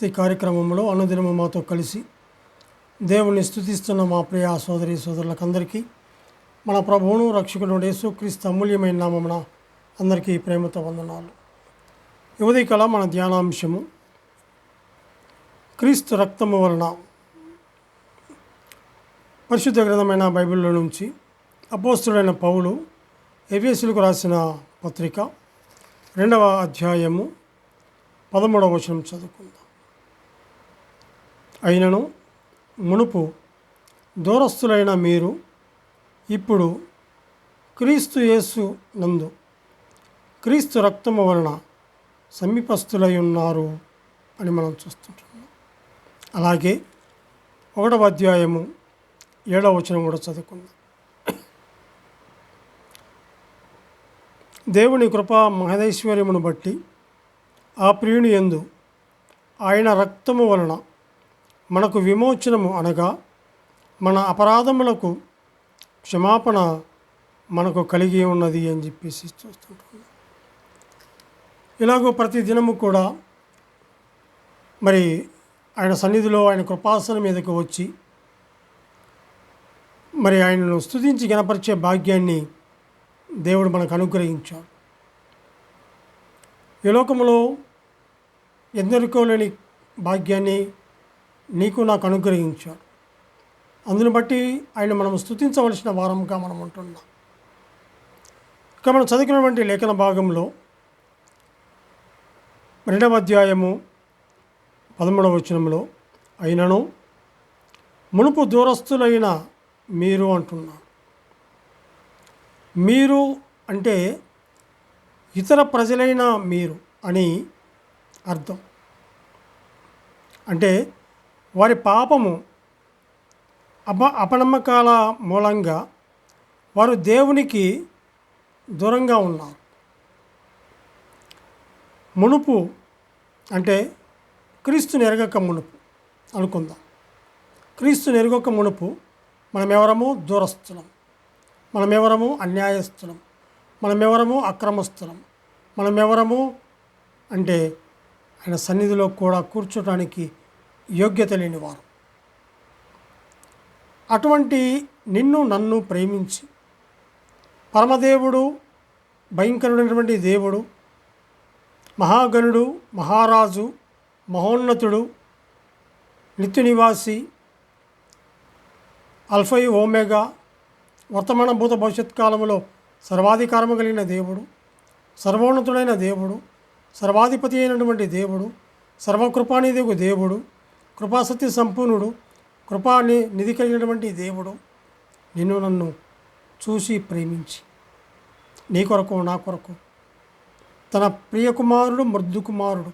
స్వస్తి కార్యక్రమంలో అనుదినము మాతో కలిసి దేవుణ్ణి స్థుతిస్తున్న మా ప్రియ సోదరి సోదరులకందరికీ మన ప్రభువును రక్షకుడు యేసుక్రీస్తు అమూల్యమైన నామమున అందరికీ ప్రేమతో వందనాలు. యువతి కళ మన ధ్యానాంశము క్రీస్తు రక్తము వలన పరిశుద్ధ గ్రంథమైన బైబిల్లో నుంచి అపోస్తుడైన పౌలు ఎఫ్ఎస్లకు రాసిన పత్రిక రెండవ అధ్యాయము పదమూడవ వచనం చదువుకుందాం. అయినను మునుపు దూరస్తులైన మీరు ఇప్పుడు క్రీస్తు యేసు నందు క్రీస్తు రక్తము వలన సమీపస్తులై ఉన్నారు అని మనం చూస్తుంటున్నాం. అలాగే ఒకటవ అధ్యాయము ఏడవ వచనం కూడా చదువుకుందాం. దేవుని కృపా మహదైశ్వర్యమును బట్టి ఆ ప్రియుని యందు ఆయన రక్తము వలన మనకు విమోచనము అనగా మన అపరాధములకు క్షమాపణ మనకు కలిగి ఉన్నది అని చెప్పేసి చూస్తుంటున్నాం ఇలాగో ప్రతి దినము కూడా మరి ఆయన సన్నిధిలో ఆయన కృపాసన మీదకు వచ్చి మరి ఆయనను స్తుతించి గణపరిచే భాగ్యాన్ని దేవుడు మనకు అనుగ్రహించాడు. ఈ లోకములో ఎందరుకోలేని భాగ్యాన్ని నీకు నాకు అనుగ్రహించాడు అందుని బట్టి ఆయన మనం స్థుతించవలసిన వారంగా మనం ఉంటున్నాం. ఇక మనం చదివినటువంటి లేఖన భాగంలో రెండవ అధ్యాయము పదమూడవ వచనంలో అయినను మునుపు దూరస్తులైన మీరు అంటున్నాడు మీరు అంటే ఇతర ప్రజలైన మీరు అని అర్థం. అంటే వారి పాపము అప అపనమ్మకాల మూలంగా వారు దేవునికి దూరంగా ఉన్నారు. మునుపు అంటే క్రీస్తు నెరగక మునుపు అనుకుందాం. క్రీస్తు నెరగక మునుపు మనమెవరము? దూరస్తులం మనమెవరము? అన్యాయస్తులం మనమెవరము? అక్రమస్తులం మనమెవరము? అంటే ఆయన సన్నిధిలో కూడా కూర్చోటానికి యోగ్యత లేనివారు. అటువంటి నిన్ను నన్ను ప్రేమించి పరమదేవుడు భయంకరుడైనటువంటి దేవుడు మహాగణుడు మహారాజు మహోన్నతుడు నిత్యనివాసి అల్ఫై ఓమేగా వర్తమాన భూత భవిష్యత్ కాలంలో సర్వాధికారము కలిగిన దేవుడు సర్వోన్నతుడైన దేవుడు సర్వాధిపతి అయినటువంటి దేవుడు సర్వకృపానిధికు దేవుడు కృపాసత్య సంపూర్ణుడు కృపా నిధి కలిగినటువంటి దేవుడు నిన్ను నన్ను చూసి ప్రేమించి నీ కొరకు నా కొరకు తన ప్రియ కుమారుడు మృదు కుమారుడు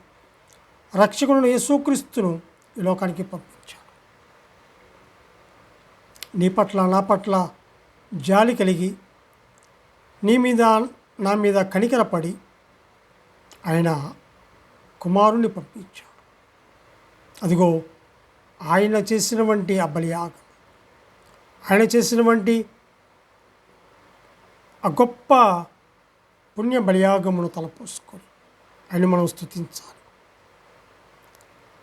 రక్షకుడు యేసుక్రీస్తును ఈ లోకానికి పంపించాడు. నీ పట్ల నా పట్ల జాలి కలిగి నీ మీద నా మీద కనికరపడి ఆయన కుమారుణ్ణి పంపించాడు. అదిగో ఆయన చేసినటువంటి ఆ బలియాగం ఆయన చేసినటువంటి ఆ గొప్ప పుణ్య బలియాగమును తలపోసుకొని ఆయన మనం స్థుతించాలి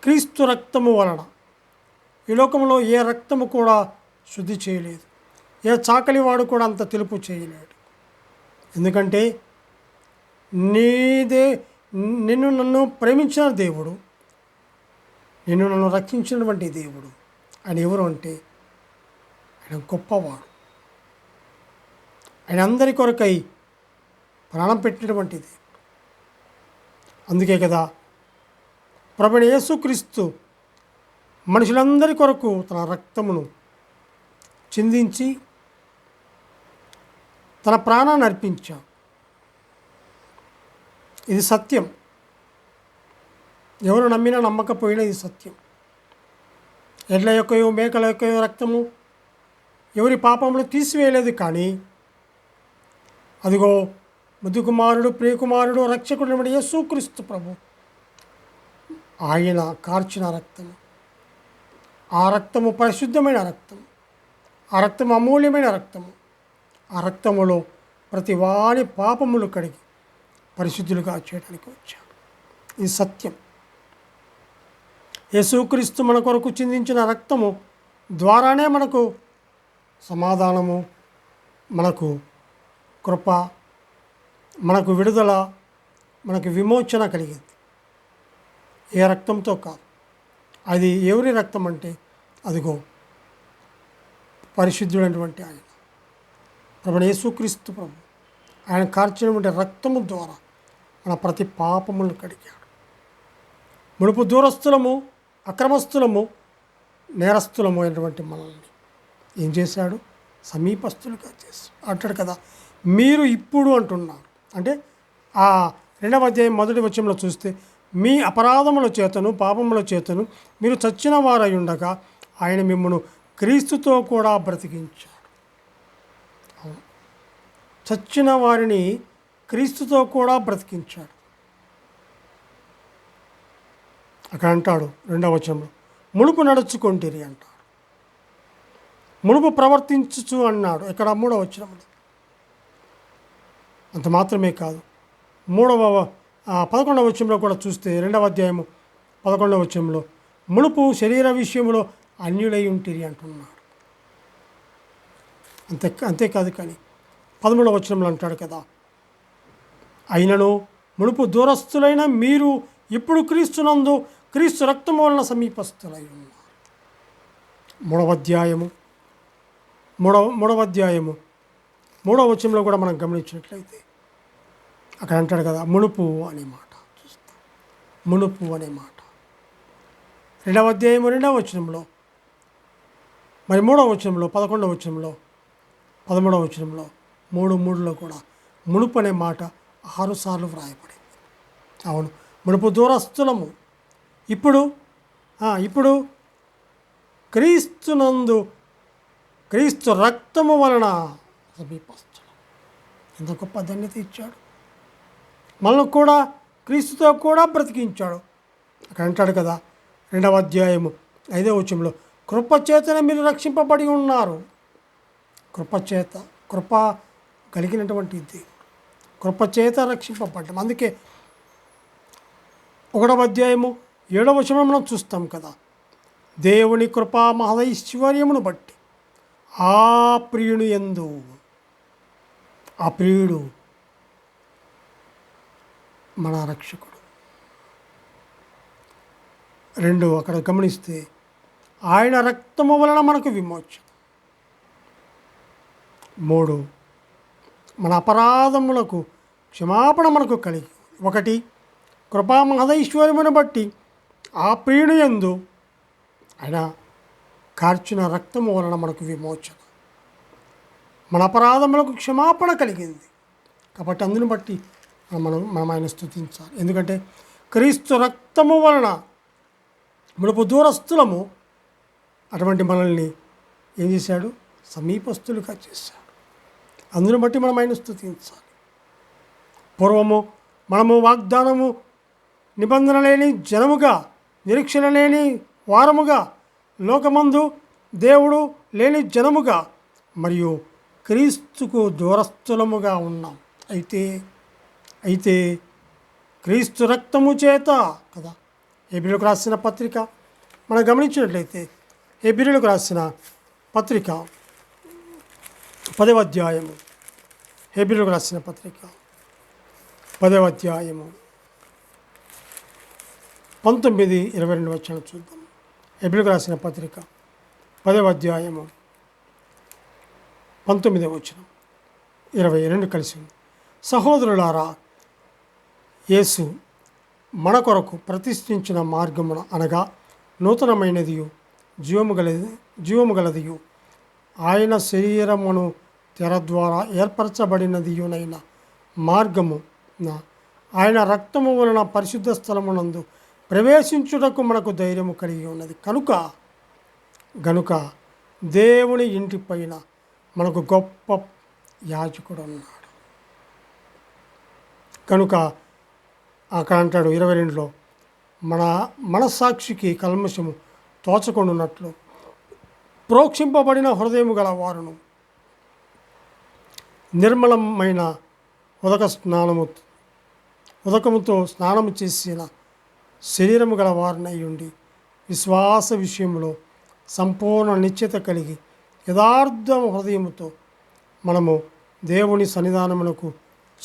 క్రీస్తు రక్తము వలన ఈ లోకంలో ఏ రక్తము కూడా శుద్ధి చేయలేదు. ఏ చాకలివాడు కూడా అంత తెలుపు చేయలేడు. ఎందుకంటే నీదే నిన్ను నన్ను ప్రేమించిన దేవుడు నేను నన్ను రక్షించినటువంటి దేవుడు. ఆయన ఎవరు అంటే ఆయన గొప్పవాడు. ఆయన అందరి కొరకై ప్రాణం పెట్టినటువంటి దేవుడు. అందుకే కదా ప్రభుని యేసుక్రీస్తు మనుషులందరి కొరకు తన రక్తమును చిందించి తన ప్రాణాన్ని అర్పించాడు. ఇది సత్యం. ఎవరు నమ్మినా నమ్మకపోయినా ఇది సత్యం. ఎడ్ల యొక్కయో మేకల యొక్కయో రక్తము ఎవరి పాపములు తీసివేయలేదు కానీ అదిగో ముదుకుమారుడు ప్రియకుమారుడు రక్షకుడు యేసుక్రీస్తు ప్రభు ఆయన కార్చిన రక్తము. ఆ రక్తము పరిశుద్ధమైన రక్తం ఆ రక్తం అమూల్యమైన రక్తము. ఆ రక్తములో ప్రతి వారి పాపములు కడిగి పరిశుద్ధులుగా చేయడానికి వచ్చాడు. ఇది సత్యం. యేసుక్రీస్తు మన కొరకు చిందించిన రక్తము ద్వారానే మనకు సమాధానము మనకు కృప మనకు విడుదల మనకు విమోచన కలిగింది. ఏ రక్తంతో కాదు. అది ఎవరి రక్తం అంటే అదిగో పరిశుద్ధుడైనటువంటి ఆయన. ప్రభు యేసుక్రీస్తు ప్రభు ఆయన కార్చినటువంటి రక్తము ద్వారా మన ప్రతి పాపములను కడిగాడు. మునుపు దూరస్తులము అక్రమస్తులము నేరస్తులము అయినటువంటి మనల్ని ఏం చేశాడు? సమీపస్తులుగా చేశాడు. అంటాడు కదా మీరు ఇప్పుడు అంటున్నారు. అంటే ఆ రెండవ అధ్యాయం మొదటి వచ్చంలో చూస్తే మీ అపరాధముల చేతను పాపముల చేతను మీరు చచ్చిన వారై ఉండగా ఆయన మిమ్మల్ని క్రీస్తుతో కూడా బ్రతికించాడు. చచ్చిన వారిని క్రీస్తుతో కూడా బ్రతికించాడు. అక్కడ అంటాడు రెండవ వచనంలో మునుపు నడుచుకొంటిరి అంటాడు. మునుపు ప్రవర్తించుచు అన్నాడు. ఇక్కడ మూడవ వచనంలో అంత మాత్రమే కాదు. మూడవ పదకొండవ వచనంలో కూడా చూస్తే రెండవ అధ్యాయము పదకొండవ వచనంలో మునుపు శరీర విషయంలో అన్యులై ఉంటిరి అంటున్నాడు. అంతే అంతేకాదు కానీ పదమూడవ వచనంలో అంటాడు కదా అయినను మునుపు దూరస్తులైన మీరు ఇప్పుడు క్రీస్తునందు క్రీస్తు రక్తము వలన సమీపస్తులై ఉన్నారు మూడవ అధ్యాయము మూడవ మూడవ అధ్యాయము మూడవ వచనంలో కూడా మనం గమనించినట్లయితే అక్కడ అంటాడు కదా మునుపు అనే మాట చూస్తాం. మునుపు అనే మాట. రెండవ అధ్యాయము రెండవ వచనంలో మరి మూడవ వచనంలో పదకొండవ వచనంలో పదమూడవ వచనంలో మూడు మూడులో కూడా మునుపు అనే మాట ఆరుసార్లు వ్రాయబడింది. అవును మునుపు దూరస్తులము ఇప్పుడు ఇప్పుడు క్రీస్తునందు క్రీస్తు రక్తము వలన ఎంత గొప్ప ధన్యత ఇచ్చాడు. మనల్ని కూడా క్రీస్తుతో కూడా బ్రతికించాడు. అక్కడ అంటాడు కదా రెండవ అధ్యాయము ఐదవ వచనంలో కృపచేతనే మీరు రక్షింపబడి ఉన్నారు. కృపచేత కృప కలిగినటువంటి దేవుడు. కృపచేత రక్షింపబడ్డం. అందుకే ఒకటవ అధ్యాయము ఏడవ వచనం మనం చూస్తాం కదా. దేవుని కృపా మహదైశ్వర్యమును బట్టి ఆ ప్రియుని ఎందు ఆ ప్రియుడు మన రక్షకుడు. రెండు అక్కడ గమనిస్తే ఆయన రక్తము వలన మనకు విమోచన. మూడు మన అపరాధములకు క్షమాపణ మనకు కలిగి ఒకటి కృపా మహదైశ్వర్యమును బట్టి ఆ ప్రియుని యందు ఆయన కార్చిన రక్తము వలన మనకు విమోచన. మన అపరాధములకు క్షమాపణ కలిగింది. కాబట్టి అందుని బట్టి మనం మనం ఆయన స్థుతించాలి ఎందుకంటే క్రీస్తు రక్తము వలన మనపు దూరస్తులము అటువంటి మనల్ని ఏం చేశాడు? సమీపస్తులుగా చేశాడు. అందుని బట్టి మనం ఆయన స్థుతించాలి పూర్వము మనము వాగ్దానము నిబంధన లేని జనముగా నిరీక్షణ లేని వారముగా లోకమందు దేవుడు లేని జనముగా మరియు క్రీస్తుకు దూరస్థులముగా ఉన్నాం. అయితే అయితే క్రీస్తు రక్తము చేత కదా ఏబిలకు రాసిన పత్రిక మనం గమనించినట్లయితే ఏబిలకు రాసిన పత్రిక పదవ అధ్యాయము. హెబ్రిలకు రాసిన పత్రిక పదవ అధ్యాయము. పంతొమ్మిది ఇరవై రెండు వచ్చిన చూద్దాం. హెబ్రిలకు రాసిన పత్రిక పదవ అధ్యాయము పంతొమ్మిదవ వచ్చిన ఇరవై రెండు కలిసి ఉంది. సహోదరులారా యేసు మన కొరకు ప్రతిష్ఠించిన మార్గమున అనగా నూతనమైనదియు జీవము గలది జీవము గలదియు ఆయన శరీరమును తెర ద్వారా ఏర్పరచబడినదియునైన మార్గము ఆయన రక్తము వలన పరిశుద్ధ స్థలమునందు ప్రవేశించుటకు మనకు ధైర్యము కలిగి ఉన్నది. కనుక గనుక దేవుని ఇంటి పైన మనకు గొప్ప యాజకుడు ఉన్నాడు కనుక అక్కడ అంటాడు ఇరవై రెండులో మన మనస్సాక్షికి కల్మషము తోచకుండున్నట్లు ప్రోక్షింపబడిన హృదయము గల వారును నిర్మలమైన ఉదక స్నానము ఉదకముతో స్నానము చేసిన శరీరము గల వారినయ్యుండి ఉండి విశ్వాస విషయంలో సంపూర్ణ నిశ్చిత కలిగి యథార్థము హృదయముతో మనము దేవుని సన్నిధానమునకు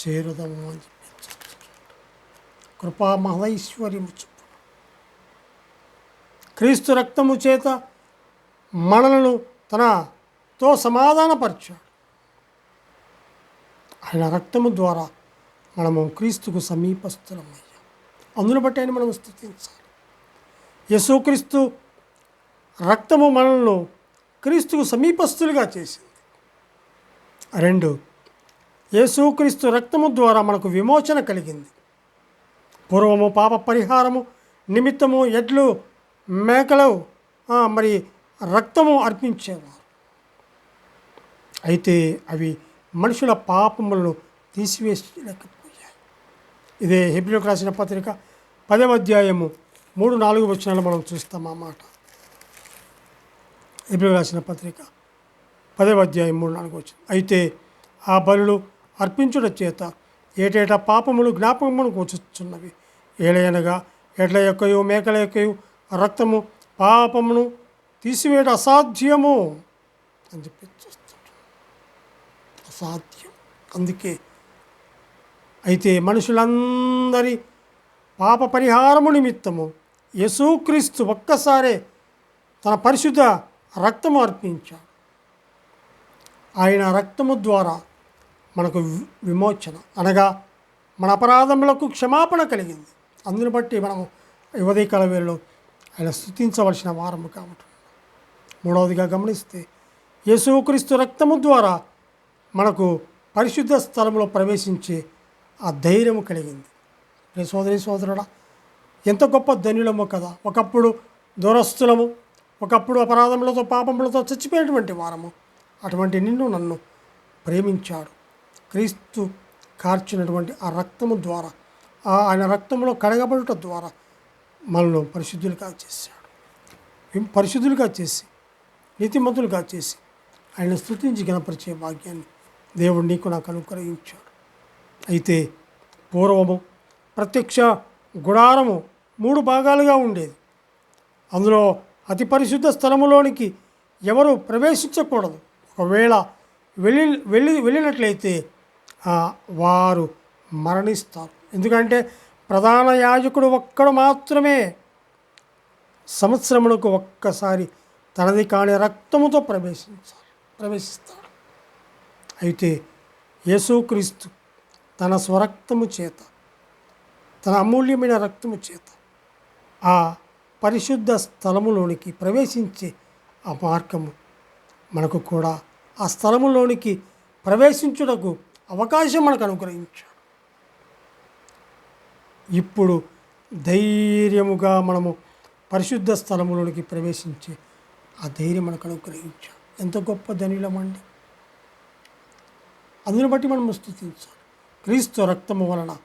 చేరుదాము అని చెప్పి. కృపా మహైశ్వర్యము క్రీస్తు రక్తము చేత మనలను తనతో సమాధానపరిచాడు. ఆయన రక్తము ద్వారా మనము క్రీస్తుకు సమీపస్థులమై అందును బట్టి ఆయన మనం స్థుతించాలి. యేసుక్రీస్తు రక్తము మనల్ని క్రీస్తుకు సమీపస్తులుగా చేసింది. రెండు యేసుక్రీస్తు రక్తము ద్వారా మనకు విమోచన కలిగింది. పూర్వము పాప పరిహారము నిమిత్తము ఎడ్లు మేకలు మరి రక్తము అర్పించేవారు. అయితే అవి మనుషుల పాపములను తీసివేయలేకపోయాయి. ఇదే హెబ్రిలకు రాసిన పత్రిక పదవ అధ్యాయము మూడు నాలుగు వచనాలు మనం చూస్తాం అన్నమాట మాట. రాసిన పత్రిక పదవ అధ్యాయం మూడు నాలుగు వచ్చిన అయితే ఆ బలులు అర్పించుట చేత ఏటేటా పాపములు జ్ఞాపకమునకు వచ్చుచున్నవి ఏలయనగా ఎడ్ల యొక్కయు మేకల యొక్కయు రక్తము పాపమును తీసివేయడం అసాధ్యము అని చెప్పి అసాధ్యం. అందుకే అయితే మనుషులందరి పాప పరిహారము నిమిత్తము యేసుక్రీస్తు ఒక్కసారే తన పరిశుద్ధ రక్తము అర్పించాడు. ఆయన రక్తము ద్వారా మనకు వి- విమోచన అనగా మన అపరాధములకు క్షమాపణ కలిగింది. అందుని బట్టి మనము ఈ ఉదయకాల వేళలో ఆయన స్థుతించవలసిన వారము కాబట్టి మూడవదిగా గమనిస్తే యేసుక్రీస్తు రక్తము ద్వారా మనకు పరిశుద్ధ స్థలంలో ప్రవేశించే ఆ ధైర్యము కలిగింది. రే సోదరి సోదరుడా ఎంత గొప్ప ధన్యులమో కదా. ఒకప్పుడు దూరస్తులము ఒకప్పుడు అపరాధములతో పాపములతో చచ్చిపోయినటువంటి వారము. అటువంటి నిన్ను నన్ను ప్రేమించాడు. క్రీస్తు కార్చినటువంటి ఆ రక్తము ద్వారా ఆ ఆయన రక్తంలో కడగబడుట ద్వారా మనల్ని పరిశుద్ధులుగా చేశాడు. పరిశుద్ధులుగా చేసి నీతిమంతులుగా చేసి ఆయన స్థుతించి గణపరిచే భాగ్యాన్ని దేవుడు నీకు నాకు అనుగ్రహించాడు. అయితే పూర్వము ప్రత్యక్ష గుడారము మూడు భాగాలుగా ఉండేది. అందులో అతి పరిశుద్ధ స్థలములోనికి ఎవరు ప్రవేశించకూడదు. ఒకవేళ వెళ్ళి వెళ్ళి వెళ్ళినట్లయితే ఆ, వారు మరణిస్తారు. ఎందుకంటే ప్రధాన యాజకుడు ఒక్కడు మాత్రమే సంవత్సరములకు ఒక్కసారి తనది కాని రక్తముతో ప్రవేశించాలి ప్రవేశిస్తాడు. అయితే యేసుక్రీస్తు తన స్వరక్తము చేత తన అమూల్యమైన రక్తము చేత ఆ పరిశుద్ధ స్థలములోనికి ప్రవేశించే ఆ మార్గము మనకు కూడా ఆ స్థలములోనికి ప్రవేశించుటకు అవకాశం మనకు అనుగ్రహించాడు. ఇప్పుడు ధైర్యముగా మనము పరిశుద్ధ స్థలములోనికి ప్రవేశించే ఆ ధైర్యం మనకు అనుగ్రహించాడు. ఎంత గొప్ప ధనిలమండి. అందుని బట్టి మనం స్థుతించాలి క్రీస్తు రక్తము వలన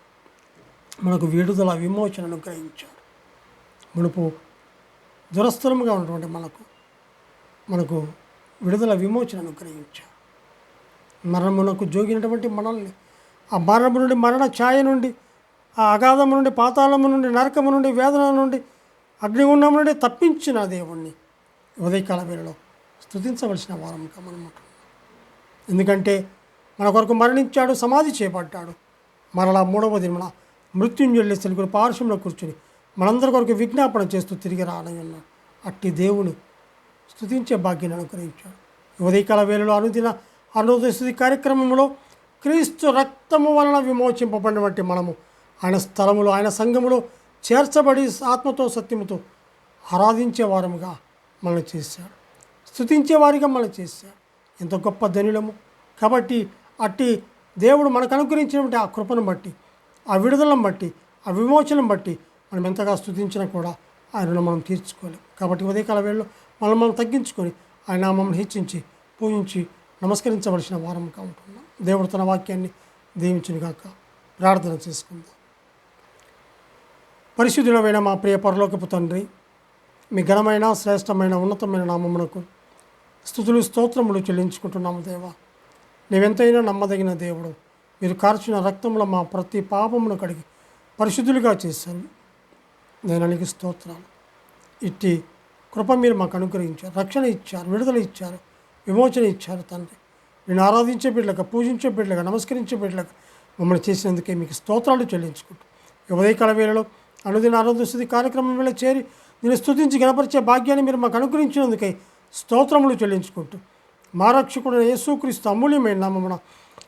మనకు విడుదల విమోచన అనుగ్రహించాడు. మునుపు దురస్థలముగా ఉన్నటువంటి మనకు మనకు విడుదల విమోచన అనుగ్రహించాడు. మరణమునకు జోగినటువంటి మనల్ని ఆ మరణము నుండి మరణ ఛాయ నుండి ఆ అగాధము నుండి పాతాళము నుండి నరకము నుండి వేదన నుండి అగ్నిగుండం నుండి తప్పించిన దేవుణ్ణి ఉదయకాల వేళలో స్తుతించవలసిన వారముగా మనం ఎందుకంటే మన కొరకు మరణించాడు సమాధి చేపట్టాడు. మరలా మూడవ దినమున మృత్యుంజయుడు సెలుగులు పార్శ్వంలో కూర్చుని మనందరి కొరకు విజ్ఞాపన చేస్తూ తిరిగి రానై అట్టి దేవుని స్థుతించే భాగ్యాన్ని అనుగ్రహించాడు. ఉదయకాల వేళలో అనుదిన అనుదిన స్థుతి కార్యక్రమంలో క్రీస్తు రక్తము వలన విమోచింపబడినటువంటి మనము ఆయన స్థలములో ఆయన సంఘములో చేర్చబడి ఆత్మతో సత్యముతో ఆరాధించే వారముగా మనల్ని చేశాడు. స్థుతించే వారిగా చేశాడు. ఎంత గొప్ప ధనులము. కాబట్టి అట్టి దేవుడు మనకు అనుగ్రహించినటువంటి ఆ కృపను బట్టి ఆ విడుదలను బట్టి ఆ విమోచనం బట్టి మనం ఎంతగా స్థుతించినా కూడా ఆయనను మనం తీర్చుకోలేం. కాబట్టి ఉదయకాల వేళలో మనం మనం తగ్గించుకొని ఆయన నామం హెచ్చించి పూజించి నమస్కరించవలసిన వారంగా ఉంటున్నాం. దేవుడు తన వాక్యాన్ని దీవించునుగాక ప్రార్థన చేసుకుందాం. పరిశుద్ధుడమైన మా ప్రియ పరలోకపు తండ్రి మీ ఘనమైన శ్రేష్టమైన ఉన్నతమైన నామమునకు స్థుతులు స్తోత్రములు చెల్లించుకుంటున్నాము దేవా. నీవెంతైనా నమ్మదగిన దేవుడు. మీరు కార్చిన రక్తంలో మా ప్రతి పాపమును కడిగి పరిశుద్ధులుగా చేశాను నేను నీకు స్తోత్రాలు. ఇట్టి కృప మీరు మాకు అనుగ్రహించారు. రక్షణ ఇచ్చారు. విడుదల ఇచ్చారు. విమోచన ఇచ్చారు తండ్రి. నేను ఆరాధించే బిడ్డలుగా పూజించే బిడ్డలుగా నమస్కరించే బిడ్డలుగా మమ్మల్ని చేసినందుకే మీకు స్తోత్రాలు చెల్లించుకుంటూ ఉదయకాల వేళలో అనుదిన ఆరాధన స్థుతి కార్యక్రమం వేళ చేరి నేను స్తుతించి గణపరిచే భాగ్యాన్ని మీరు మాకు అనుగ్రహించినందుకై స్తోత్రములు చెల్లించుకుంటూ మా రక్షకుడు యేసుక్రీస్తు అమూల్యమైన నామమున